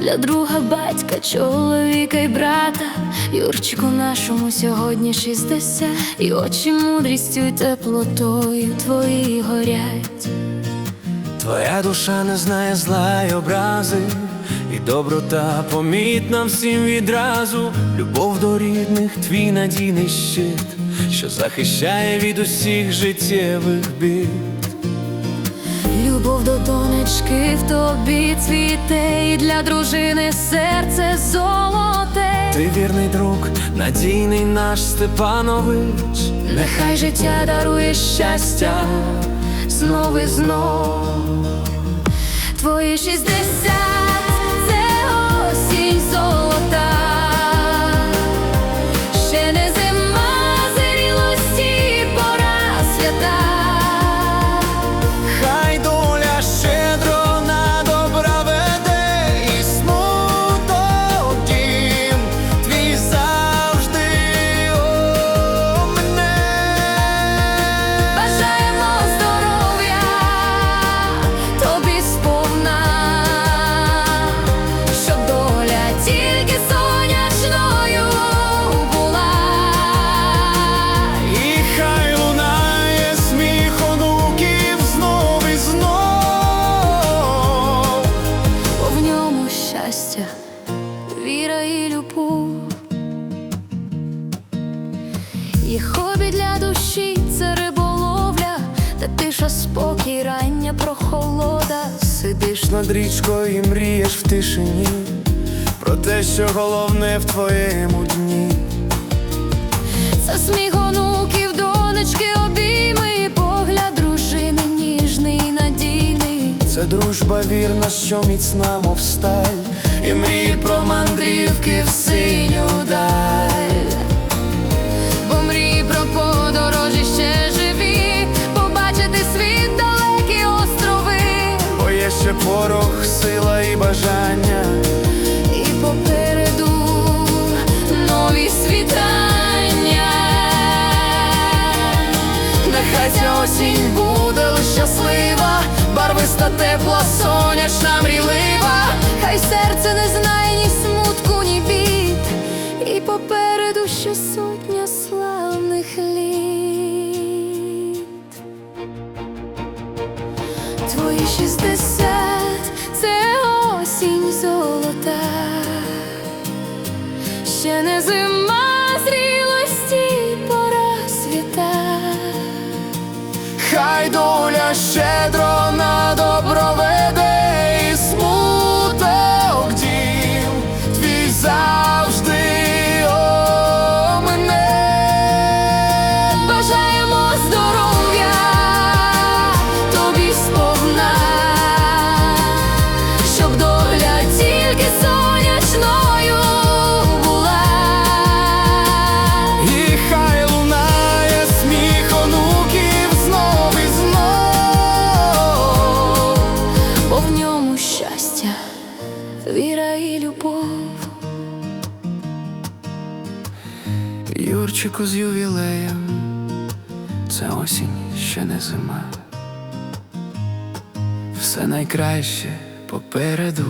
для друга батька, чоловіка й брата. Юрчику нашому сьогодні шістдесят, і очі мудрістю й теплотою твої горять. Твоя душа не знає зла й образи, і доброта помітна всім відразу. Любов до рідних, твій надійний щит, що захищає від усіх життєвих бід. Любов до донечки в тобі цвіте, і для дружини серце золоте. Ти вірний друг, надійний наш Степанович. Нехай життя дарує щастя знов і знов. Твої шістдесят щастя, віра і любов. І хобі для душі це риболовля, та тиша спокій, рання прохолода. Сидиш над річкою і мрієш в тишині про те, що головне в твоєму дні. Це сміх онуків, донечки, обійми, погляд дружини ніжний надійний. Це дружба вірна, що міцна, мов сталь, і мрії про мандрівки в синю даль. Бо мрії про подорожі ще живі, побачити світ далекі острови. Бо є ще порох, сила і бажання. І попереду нові світання. Нехай ця осінь буде щаслива, барвиста, тепла, сонячна, мрійлива. Хай серце не знає ні смутку, ні бід, і попереду ще сотня славних літ. Твої шістдесят Юрчику з ювілеєм, це осінь ще не зима. Все найкраще попереду.